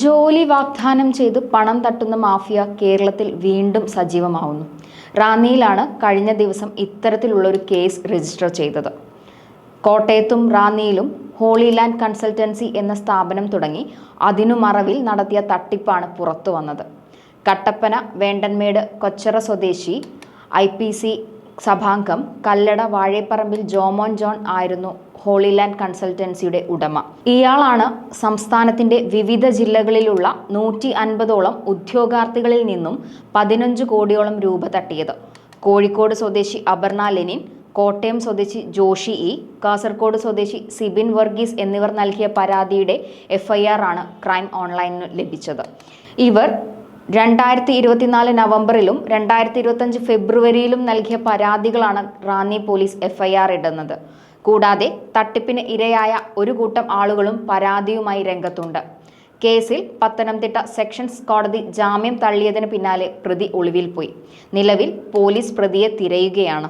ജോലി വാഗ്ദാനം ചെയ്ത് പണം തട്ടുന്ന മാഫിയ കേരളത്തിൽ വീണ്ടും സജീവമാവുന്നു. റാന്നിയിലാണ് കഴിഞ്ഞ ദിവസം ഇത്തരത്തിലുള്ളൊരു കേസ് രജിസ്റ്റർ ചെയ്തത്. കോട്ടയത്തും റാന്നിയിലും ഹോളി ലാൻഡ് കൺസൾട്ടൻസി എന്ന സ്ഥാപനം തുടങ്ങി അതിനു മറവിൽ നടത്തിയ തട്ടിപ്പാണ് പുറത്തു വന്നത്. കട്ടപ്പന വേണ്ടൻമേട് കൊച്ചറ സ്വദേശി ഐ പി സി സഭാംഗം കല്ലട വാഴേപ്പറമ്പിൽ ജോമോൻ ജോൺ ആയിരുന്നു ഹോളിലാൻഡ് കൺസൾട്ടൻസിയുടെ ഉടമ. ഇയാളാണ് സംസ്ഥാനത്തിന്റെ വിവിധ ജില്ലകളിലുള്ള നൂറ്റി അൻപതോളം ഉദ്യോഗാർത്ഥികളിൽ നിന്നും പതിനഞ്ച് കോടിയോളം രൂപ തട്ടിയത്. കോഴിക്കോട് സ്വദേശി അപർണ ലെനിൻ കോട്ടയം സ്വദേശി ജോഷി ഇ കാസർഗോഡ് സ്വദേശി സിബിൻ വർഗീസ് എന്നിവർ നൽകിയ പരാതിയുടെ എഫ്ഐആർ ആണ് ക്രൈം ഓൺലൈനിന് ലഭിച്ചത്. ഇവർ രണ്ടായിരത്തി ഇരുപത്തിനാല് നവംബറിലും രണ്ടായിരത്തി ഇരുപത്തഞ്ച് ഫെബ്രുവരിയിലും നൽകിയ പരാതികളാണ് റാന്നി പോലീസ് എഫ്ഐആർ ഇടുന്നത്. കൂടാതെ തട്ടിപ്പിന് ഇരയായ ഒരു കൂട്ടം ആളുകളും പരാതിയുമായി രംഗത്തുണ്ട്. കേസിൽ പത്തനംതിട്ട സെഷൻസ് കോടതി ജാമ്യം തള്ളിയതിന് പിന്നാലെ പ്രതി ഒളിവിൽ പോയി. നിലവിൽ പോലീസ് പ്രതിയെ തിരയുകയാണ്.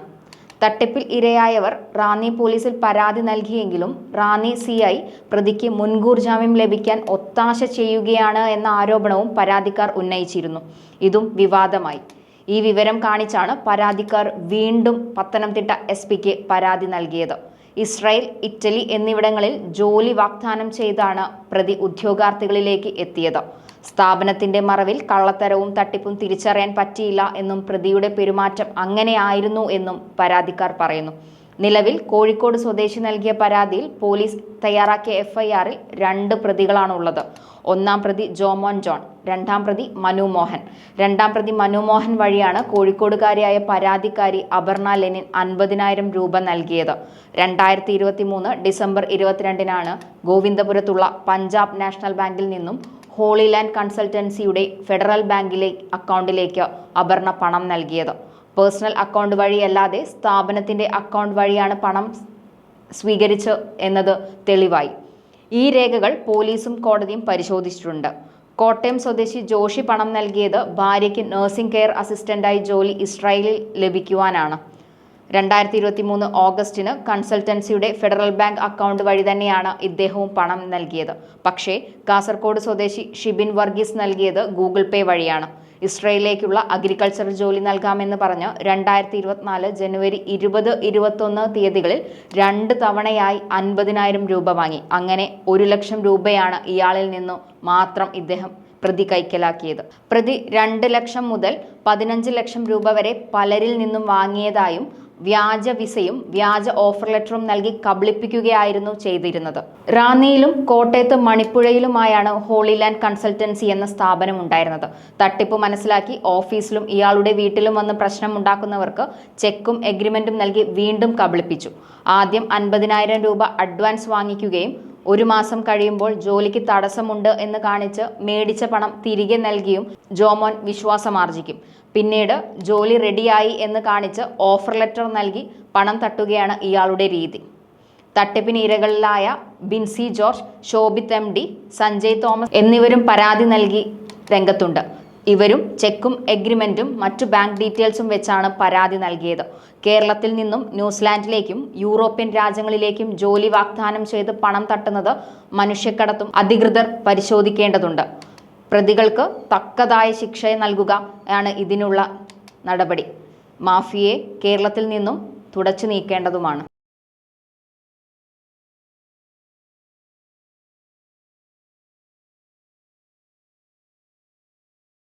തട്ടിപ്പിൽ ഇരയായവർ റാന്നി പോലീസിൽ പരാതി നൽകിയെങ്കിലും റാന്നി സി ഐ പ്രതിക്ക് മുൻകൂർ ജാമ്യം ലഭിക്കാൻ ഒത്താശ ചെയ്യുകയാണ് എന്ന ആരോപണവും പരാതിക്കാർ ഉന്നയിച്ചിരുന്നു. ഇതും വിവാദമായി. ഈ വിവരം കാണിച്ചാണ് പരാതിക്കാർ വീണ്ടും പത്തനംതിട്ട എസ് പരാതി നൽകിയത്. ഇസ്രായേൽ ഇറ്റലി എന്നിവിടങ്ങളിൽ ജോലി വാഗ്ദാനം ചെയ്താണ് പ്രതി ഉദ്യോഗാർത്ഥികളിലേക്ക് എത്തിയത്. സ്ഥാപനത്തിന്റെ മറവിൽ കള്ളത്തരവും തട്ടിപ്പും തിരിച്ചറിയാൻ പറ്റിയില്ല എന്നും പ്രതിയുടെ പെരുമാറ്റം അങ്ങനെയായിരുന്നു എന്നും പരാതിക്കാർ പറയുന്നു. നിലവിൽ കോഴിക്കോട് സ്വദേശി നൽകിയ പരാതിയിൽ പോലീസ് തയ്യാറാക്കിയ എഫ്ഐആറിൽ രണ്ട് പ്രതികളാണുള്ളത്. ഒന്നാം പ്രതി ജോമോൻ ജോൺ രണ്ടാം പ്രതി മനു മോഹൻ. രണ്ടാം പ്രതി മനു മോഹൻ വഴിയാണ് കോഴിക്കോടുകാരിയായ പരാതിക്കാരി അപർണ ലെനിൻ അൻപതിനായിരം രൂപ നൽകിയത്. രണ്ടായിരത്തി ഇരുപത്തി മൂന്ന് ഡിസംബർ ഇരുപത്തിരണ്ടിനാണ് ഗോവിന്ദപുരത്തുള്ള പഞ്ചാബ് നാഷണൽ ബാങ്കിൽ നിന്നും ഹോളിലാൻഡ് കൺസൾട്ടൻസിയുടെ ഫെഡറൽ ബാങ്കിലെ അക്കൗണ്ടിലേക്ക് അപർണ പണം നൽകിയത്. പേഴ്സണൽ അക്കൗണ്ട് വഴിയല്ലാതെ സ്ഥാപനത്തിന്റെ അക്കൗണ്ട് വഴിയാണ് പണം സ്വീകരിച്ച് എന്നത് തെളിവായി. ഈ രേഖകൾ പോലീസും കോടതിയും പരിശോധിച്ചിട്ടുണ്ട്. കോട്ടയം സ്വദേശി ജോഷി പണം നൽകിയത് ഭാര്യയ്ക്ക് നഴ്സിംഗ് കെയർ അസിസ്റ്റന്റായി ജോലി ഇസ്രായേലിൽ ലഭിക്കുവാനാണ്. രണ്ടായിരത്തി ഇരുപത്തി മൂന്ന് ഓഗസ്റ്റിന് കൺസൾട്ടൻസിയുടെ ഫെഡറൽ ബാങ്ക് അക്കൗണ്ട് വഴി തന്നെയാണ് ഇദ്ദേഹവും പണം നൽകിയത്. പക്ഷേ കാസർഗോഡ് സ്വദേശി ഷിബിൻ വർഗീസ് നൽകിയത് ഗൂഗിൾ പേ വഴിയാണ്. ഇസ്രയേലിലേക്കുള്ള അഗ്രികൾച്ചറൽ ജോലി നൽകാമെന്ന് പറഞ്ഞ് രണ്ടായിരത്തി ഇരുപത്തിനാല് ജനുവരി ഇരുപത് ഇരുപത്തൊന്ന് തീയതികളിൽ രണ്ട് തവണയായി അൻപതിനായിരം രൂപ വാങ്ങി. അങ്ങനെ ഒരു ലക്ഷം രൂപയാണ് ഇയാളിൽ നിന്നു മാത്രം ഇദ്ദേഹം പ്രതി കൈക്കലാക്കിയത്. പ്രതി രണ്ട് ലക്ഷം മുതൽ പതിനഞ്ച് ലക്ഷം രൂപ വരെ പലരിൽ നിന്നും വാങ്ങിയതായും വ്യാജ വിസയും വ്യാജ ഓഫർ ലെറ്ററും നൽകി കബളിപ്പിക്കുകയായിരുന്നു ചെയ്തിരുന്നത്. റാന്നിയിലും കോട്ടയത്ത് മണിപ്പുഴയിലുമായാണ് ഹോളിലാൻഡ് കൺസൾട്ടൻസി എന്ന സ്ഥാപനം ഉണ്ടായിരുന്നത്. തട്ടിപ്പ് മനസ്സിലാക്കി ഓഫീസിലും ഇയാളുടെ വീട്ടിലും വന്ന് പ്രശ്നം ഉണ്ടാക്കുന്നവർക്ക് ചെക്കും എഗ്രിമെന്റും നൽകി വീണ്ടും കബളിപ്പിച്ചു. ആദ്യം അൻപതിനായിരം രൂപ അഡ്വാൻസ് വാങ്ങിക്കുകയും ഒരു മാസം കഴിയുമ്പോൾ ജോലിക്ക് തടസ്സമുണ്ട് എന്ന് കാണിച്ച് മേടിച്ച പണം തിരികെ നൽകിയും ജോമോൻ വിശ്വാസമാർജിക്കും. പിന്നീട് ജോലി റെഡിയായി എന്ന് കാണിച്ച് ഓഫർ ലെറ്റർ നൽകി പണം തട്ടുകയാണ് ഇയാളുടെ രീതി. തട്ടിപ്പിന് ഇരകളിലായ Binsy George Shobhit M D Sanjay Thomas എന്നിവരും പരാതി നൽകി രംഗത്തുണ്ട്. ഇവരും ചെക്കും എഗ്രിമെന്റും മറ്റു ബാങ്ക് ഡീറ്റെയിൽസും വെച്ചാണ് പരാതി നൽകിയത്. കേരളത്തിൽ നിന്നും ന്യൂസിലാൻഡിലേക്കും യൂറോപ്യൻ രാജ്യങ്ങളിലേക്കും ജോലി വാഗ്ദാനം ചെയ്ത് പണം തട്ടുന്നത് മനുഷ്യക്കടത്തും അധികൃതർ പരിശോധിക്കേണ്ടതുണ്ട്. പ്രതികൾക്ക് തക്കതായ ശിക്ഷ നൽകുക ആണ് ഇതിനുള്ള നടപടി. മാഫിയെ കേരളത്തിൽ നിന്നും തുടച്ചു നീക്കേണ്ടതുമാണ്.